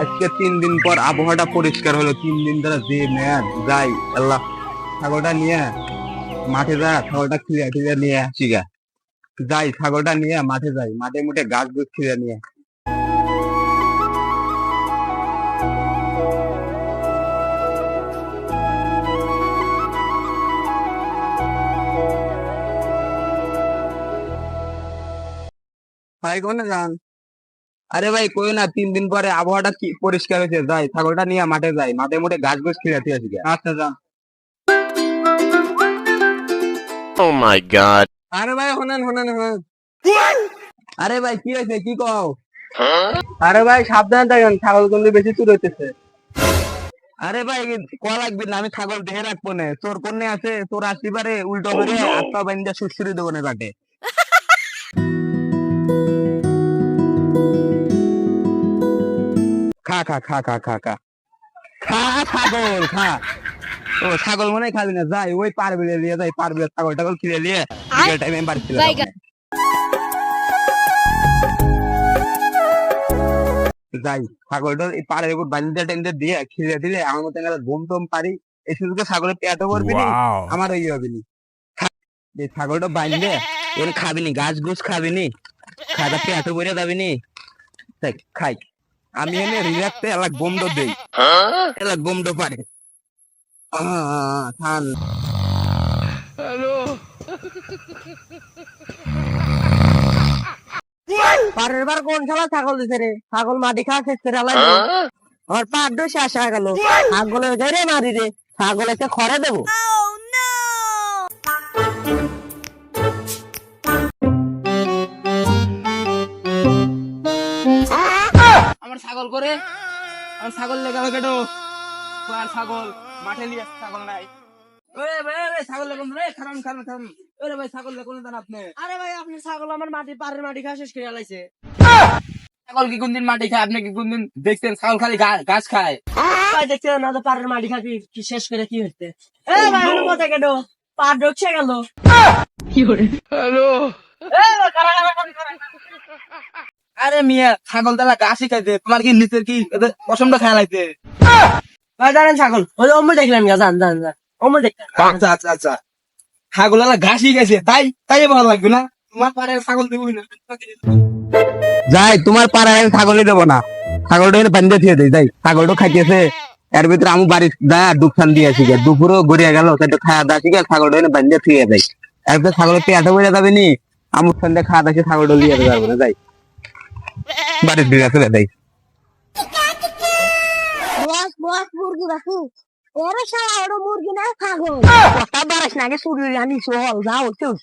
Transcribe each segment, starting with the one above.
আজকে তিন দিন পর আবহাওয়াটা পরিষ্কার হলো। তিন দিন ধরে যে ম্যাচ যাই, আল্লাহ। ছাগলটা নিয়ে, মাঠে যা, ছাগলটা খিলিয়া টিলিয়া নিয়ে আসি গা। যাই, ছাগলটা নিয়ে মাঠে যাই, মাঠে মুঠে গাছ গুছ খিলিয়া নিয়ে। ভাই, কোনে যান? আরে ভাই কই না তিন দিন পরে আবহাওয়াটা কি পরিষ্কার হয়েছে? যাই ছাগলটা নিয়ে মাঠে যাই। মাঠে মুঠে গাছ গুছ খিলাতে আসি। আচ্ছা যান Oh my god. আরে ভাই শোনেন শোনেন শোনেন। আরে ভাই কি হয়েছে? কি কও? আরে ভাই সাবধানে থাকেন ছাগল কিন্তু বেশি চুর হইতেছে। আরে ভাই ক লাগবে না আমি ছাগল দেখে রাখব না। তোর কোনে আছে তোর আসতে পারে উল্টো করে আত্মা বাইন্দা সুশ্রী দেবো না কাটে খা খা খা খা খা। খা ছাগল খা। ও ছাগল মনে খাবি না। যাই ওই পারবিলে নিয়ে যাই পারবিলে ছাগল টাগল কিনে নিয়ে বিকেল টাইমে বাড়ি চলে যাই ছাগলটা এই পাড়ের উপর বান্ধে টেন্দে দিয়ে খিলে দিলে আমার মতো ঘুম টুম পারি এই সুযোগে ছাগলের পেটও করবি নি আমার ওই হবে নি। এই ছাগলটা বান্ধে এর খাবি নি গাছ গুছ খাবি নি খাটা পেটও ভরে যাবি নি। খাই। আমি এনে রিল্যাক্সে এলাক বোমডো দেই। এলাক বোমডো পারে। থান পরের বার কোন খেলা ছাগল দিছে রে? ছাগল মাটি খাওয়া শেষ করে আলাই আমার পাঁচ দোষ হয়ে গেল। ছাগলে গেড়ে মারি রে। ছাগল এসে খড়ে দেবো। ছাগল করে? আমার ছাগল লেগে কেটো আর ছাগল মাঠে নিয়ে ছাগল নাই। ওরে ভাই ছাগল লেগুন রে খারাম খারাম খারাম। ওরে ভাই ছাগল লেগুন দেন আপনি? আরে ভাই আপনার ছাগল আমার মাটি পাড়ের মাটি খাওয়া শেষ করে আলাইছে। ছাগল কি কোনদিন মাটি খায়? আপনি কি কোনদিন দেখছেন ছাগল খালি ঘাস খায়? ভাই না তো পাড়ের মাটি কি শেষ করে কি হচ্ছে এ ভাই আমার কথা কেটো পা ঢুকছে গেল। আরে মিয়া ছাগল তালা ঘাসই খাইছে তোমার কি নিচের কি পশমটা খায় ভাই জানেন ছাগল। ওই অমর দেখলাম গা জান জান জান দেখলাম আচ্ছা আচ্ছা আচ্ছা। ছাগল তালা ঘাসই খাইছে তাই তাই ভালো লাগবে না? তোমার পাড়ে ছাগল দেবই না। যাই তোমার পাড়ায় আমি ছাগলই দেবো না। ছাগলটা বান্ধে থিয়ে দেই যাই। ছাগলটা খাইতেছে। এর ভিতরে আমি বাড়ি যা দুখান দিয়ে আসি গে। দুপুরও ঘুরিয়ে গেল তাই খাওয়া দাওয়া শিখে ছাগলটা বান্ধে থিয়ে দেয় এর ভিতরে ছাগলের পেটে বলে যাবে নি। দিয়ে খাওয়া দাওয়া ছাগলটা লিয়ে পারব না যাই। বাড়ির দিকে চলে দেয় বস বস মুরগি বাসু। ওরে শালা ওরে মুরগি না ছাগল কথা বাড়াস না আগে শুরু জানি চল যাও চল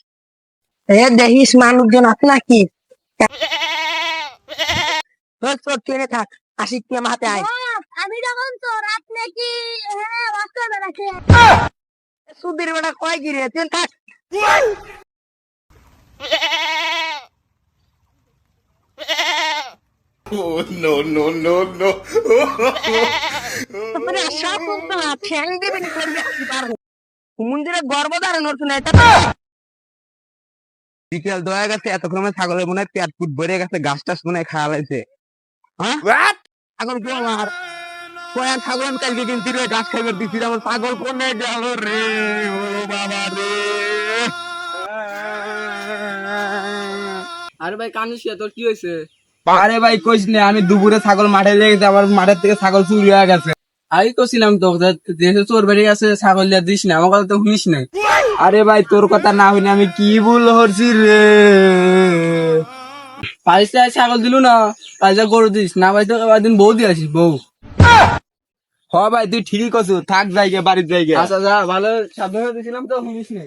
এ দেখিস মানুষজন আছে নাকি? তোর তোর ট্রেনে থাক আশিক তুই আমার হাতে আয়। আমি যখন তোর আপনি কি হ্যাঁ বাস্তবে সুধীর বেটা কয় কি রে? তুই থাক। বলতো না ঠ্যাং দেবেন মন্দিরে গর্ব ধারণ হচ্ছে না এটা বিকেল দয়া গেছে এতক্ষণ আমার ছাগলের মনে হয় পেট ভরে গেছে গাছ টাছ মনে হয় খাওয়া লাগছে। হ্যাঁ? ছাগল কি আমার? কয়া ছাগল আমি কালকে কিনছি রে গাছ খাইবার দিছি আমার ছাগল কোনে গেল রে? ও বাবা রে। আরে ভাই কানিস তোর কি হয়েছে? আরে ভাই কইস না আমি দুপুরে ছাগল মাঠে লেগেছে আমার মাঠের থেকে ছাগল চুরি হয়ে গেছে। আমি কছিলাম তো দেশে চোর বেড়ে গেছে ছাগল দিয়া দিস না আমার কথা তো শুনিস না আরে ভাই তোর কথা না শুনে আমি কি ভুল করছি রে? পাইসা ছাগল দিলু না পাইসা গরু দিস না ভাই তো দিন বউ দিয়ে আসিস বউ। হ ভাই তুই ঠিকই কছু থাক জায়গা বাড়ির জায়গা আচ্ছা যা ভালো সাবধানে দিছিলাম তো শুনিস না